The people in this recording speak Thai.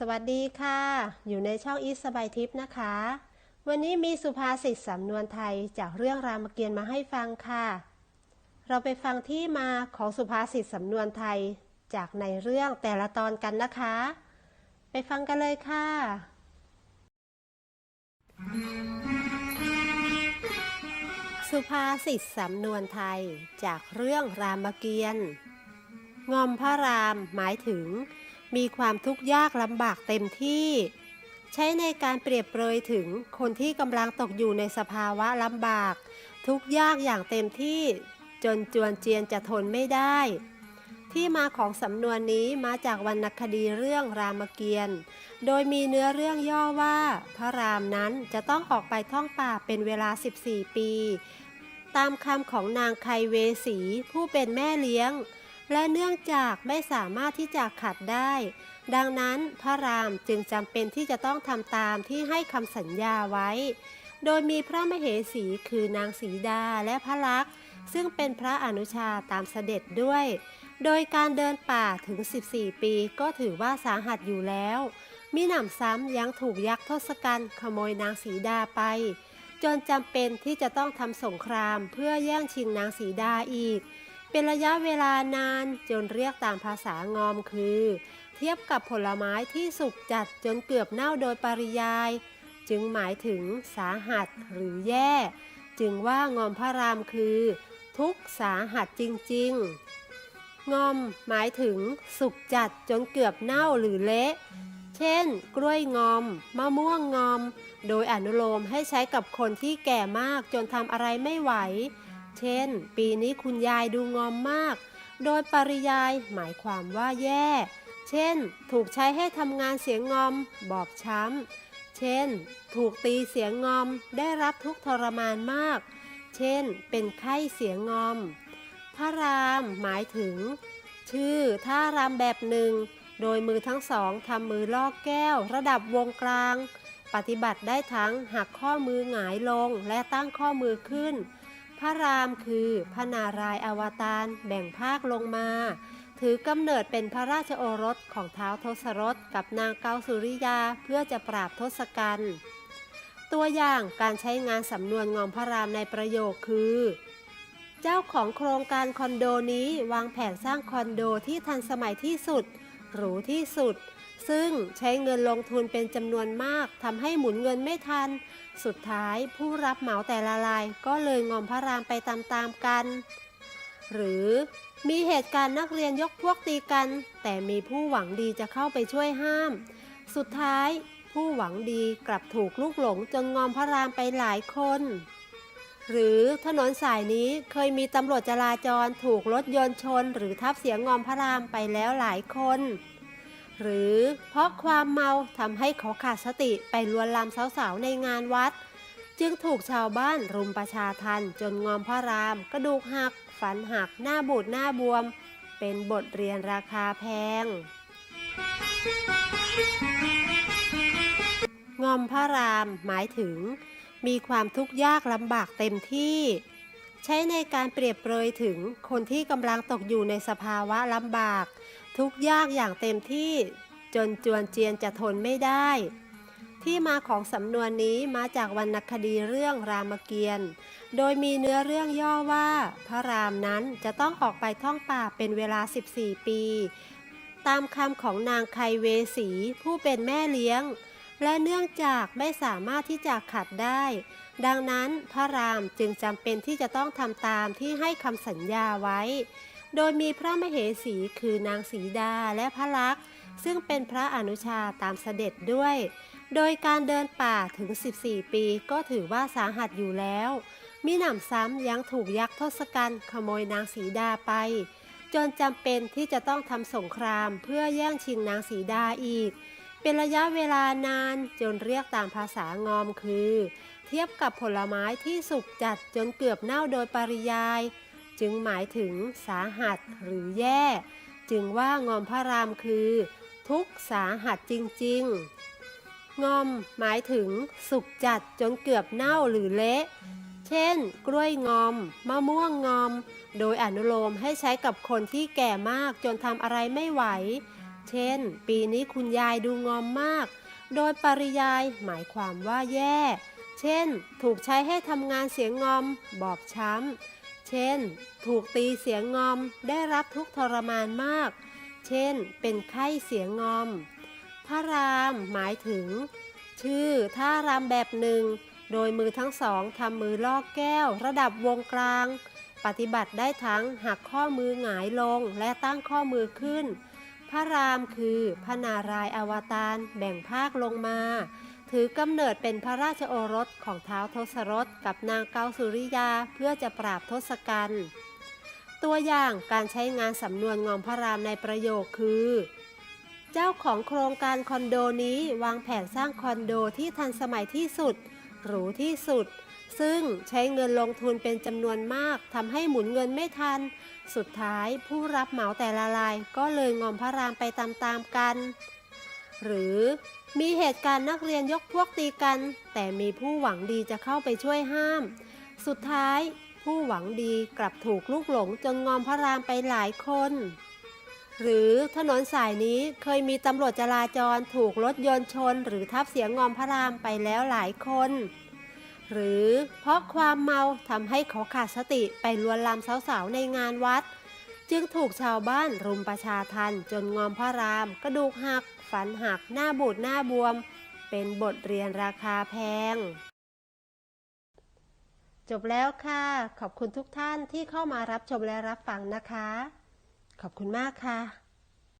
สวัสดีค่ะ อยู่ในช่องอีสสบายทิพย์นะคะ วันนี้มีสุภาษิตสำนวนไทยจากเรื่องรามเกียรติ์มาให้ฟังค่ะ เราไปฟังที่มาของสุภาษิตสำนวนไทยจากในเรื่องแต่ละตอนกันนะคะ ไปฟังกันเลยค่ะ สุภาษิตสำนวนไทยจากเรื่องรามเกียรติ์งอมพระรามหมายถึง มีความทุกข์ยากลำบากเต็มที่ ใช้ในการเปรียบเปรยถึงคนที่กำลังตกอยู่ในสภาวะลำบาก ทุกข์ยากอย่างเต็มที่ จนจวนเจียนจะทนไม่ได้ ที่มาของสำนวนนี้มาจากวรรณคดีเรื่องรามเกียรติ์โดยมีเนื้อเรื่องย่อว่า พระรามนั้นจะต้องออกไปท่องป่าเป็นเวลา 14 ปี ตามคำของนางไคเวสีผู้เป็นแม่เลี้ยง และเนื่องจากไม่สามารถที่จะขัดได้ ดังนั้นพระรามจึงจำเป็นที่จะต้องทำตามที่ให้คำสัญญาไว้ โดยมีพระมเหสีคือนางสีดาและพระลักษณ์ซึ่งเป็นพระอนุชาตามเสด็จด้วย โดยการเดินป่าถึง 14 ปีก็ถือว่าสาหัสอยู่แล้ว มิหนำซ้ำยังถูกยักษ์ทศกัณฐ์ขโมยนางสีดาไป จนจำเป็นที่จะต้องทำสงครามเพื่อแย่งชิงนางสีดาอีก เป็นระยะเวลานานจนเรียกตามภาษางอมคือ เทียบกับผลไม้ที่สุกจัดจนเกือบเน่าโดยปริยาย จึงหมายถึงสาหัสหรือแย่ จึงว่างอมพระรามคือ ทุกสาหัสจริงๆ งอมหมายถึงสุกจัดจนเกือบเน่าหรือเละเช่น กล้วยงอม มะม่วงงอม โดยอนุโลมให้ใช้กับคนที่แก่มากจนทำอะไรไม่ไหว เช่น ปีนี้คุณยายดูงอมมาก โดยปริยายหมายความว่าแย่ เช่น ถูกใช้ให้ทำงานเสียงงอม บอบช้ำ เช่น ถูกตีเสียงงอม ได้รับทุกทรมานมาก เช่น เป็นไข้เสียงงอม พระรามหมายถึง ชื่อท่ารำแบบหนึ่ง โดยมือทั้งสองทำมือลอกแก้ว ระดับวงกลาง ปฏิบัติได้ทั้งหักข้อมือหงายลงและตั้งข้อมือขึ้น พระรามคือพระนารายณ์อวตารแบ่งภาคลงมา ถือกำเนิดเป็นพระราชโอรสของเท้าวทศรถกับนางเกาสุริยาเพื่อจะปราบทศกัณฐ์ตัวอย่างการใช้งานสำนวนงอมพระรามในประโยคคือ เจ้าของโครงการคอนโดนี้วางแผนสร้างคอนโดที่ทันสมัยที่สุด หรูที่สุด ซึ่งใช้เงินลงทุนเป็นจำนวนมากทำให้หมุนเงินไม่ทัน สุดท้ายผู้รับเหมาแต่ละรายก็เลยงอมพระรามไปตามๆกัน หรือมีเหตุการณ์นักเรียนยกพวกตีกัน แต่มีผู้หวังดีจะเข้าไปช่วยห้าม สุดท้ายผู้หวังดีกลับถูกลูกหลงจนงอมพระรามไปหลายคน หรือถนนสายนี้เคยมีตำรวจจราจรถูกรถยนต์ชน หรือทับเสียงงอมพระรามไปแล้วหลายคน หรือเพราะความเมาทำให้เขาขาดสติไปลวนลามสาวๆในงานวัด จึงถูกชาวบ้านรุมประชาทันจนงอมพระราม กระดูกหัก ฝันหักหน้าบูดหน้าบวม เป็นบทเรียนราคาแพง งอมพระรามหมายถึง มีความทุกข์ยากลำบากเต็มที่ ใช้ในการเปรียบเปรยถึงคนที่กำลังตกอยู่ในสภาวะลำบาก ทุกยากอย่างเต็มที่จนจวนเจียนจะทนไม่ได้ ที่มาของสำนวนนี้มาจากวรรณคดีเรื่องรามเกียรติ์โดยมีเนื้อเรื่องย่อว่า พระรามนั้นจะต้องออกไปท่องป่าเป็นเวลา 14 ปี ตามคำของนางไคเวสีผู้เป็นแม่เลี้ยง และเนื่องจากไม่สามารถที่จะขัดได้ ดังนั้นพระรามจึงจำเป็นที่จะต้องทำตามที่ให้คำสัญญาไว้ โดยมีพระมเหสีคือนางสีดาและพระลักษณ์ซึ่งเป็นพระอนุชาตามเสด็จด้วย โดยการเดินป่าถึง 14 ปีก็ถือว่าสาหัสอยู่แล้วมิหนำซ้ำยังถูกยักษ์ทศกัณฐ์ขโมยนางสีดาไป จนจำเป็นที่จะต้องทำสงครามเพื่อแย่งชิงนางสีดาอีก เป็นระยะเวลานานจนเรียกตามภาษางอมคือ เทียบกับผลไม้ที่สุกจัดจนเกือบเน่าโดยปริยาย จึงหมายถึงสาหัสหรือแย่ จึงว่างอมพระรามคือ ทุกสาหัสจริงๆ งอมหมายถึงสุกจัดจนเกือบเน่าหรือเละ เช่น กล้วยงอม มะม่วงงอม โดยอนุโลมให้ใช้กับคนที่แก่มากจนทำอะไรไม่ไหว เช่น ปีนี้คุณยายดูงอมมาก โดยปริยายหมายความว่าแย่ เช่น ถูกใช้ให้ทำงานเสียงงอม บอบช้ำ เช่น ถูกตีเสียงงอมได้รับทุกทรมานมาก เช่น เป็นไข้เสียงงอม พระรามหมายถึง ชื่อท่ารำแบบหนึ่ง โดยมือทั้งสองทำมือลอกแก้ว ระดับวงกลาง ปฏิบัติได้ทั้งหักข้อมือหงายลงและตั้งข้อมือขึ้น พระรามคือพระนารายณ์อวตารแบ่งภาคลงมา ถือกำเนิดเป็นพระราชโอรสของท้าวทศรถกับนางเกาสุริยาเพื่อจะปราบทศกัณฐ์ตัวอย่างการใช้งานสำนวนงอมพระรามในประโยคคือ เจ้าของโครงการคอนโดนี้วางแผนสร้างคอนโดที่ทันสมัยที่สุด หรูที่สุด ซึ่งใช้เงินลงทุนเป็นจำนวนมากทำให้หมุนเงินไม่ทัน สุดท้ายผู้รับเหมาแต่ละรายก็เลยงอมพระรามไปตามๆกัน หรือ มีเหตุการณ์นักเรียนยกพวกตีกัน แต่มีผู้หวังดีจะเข้าไปช่วยห้าม สุดท้ายผู้หวังดีกลับถูกลูกหลงจนงอมพระรามไปหลายคน หรือถนนสายนี้เคยมีตำรวจจราจรถูกรถยนต์ชน หรือทับเสียงงอมพระรามไปแล้วหลายคน หรือเพราะความเมาทำให้เขาขาดสติไปลวนลามสาวๆในงานวัด จึงถูกชาวบ้านรุมประชาทันจนงอมพระรามกระดูกหัก ฝันหักหน้าบูดหน้าบวม เป็นบทเรียนราคาแพง จบแล้วค่ะ ขอบคุณทุกท่านที่เข้ามารับชมและรับฟังนะคะ ขอบคุณมากค่ะ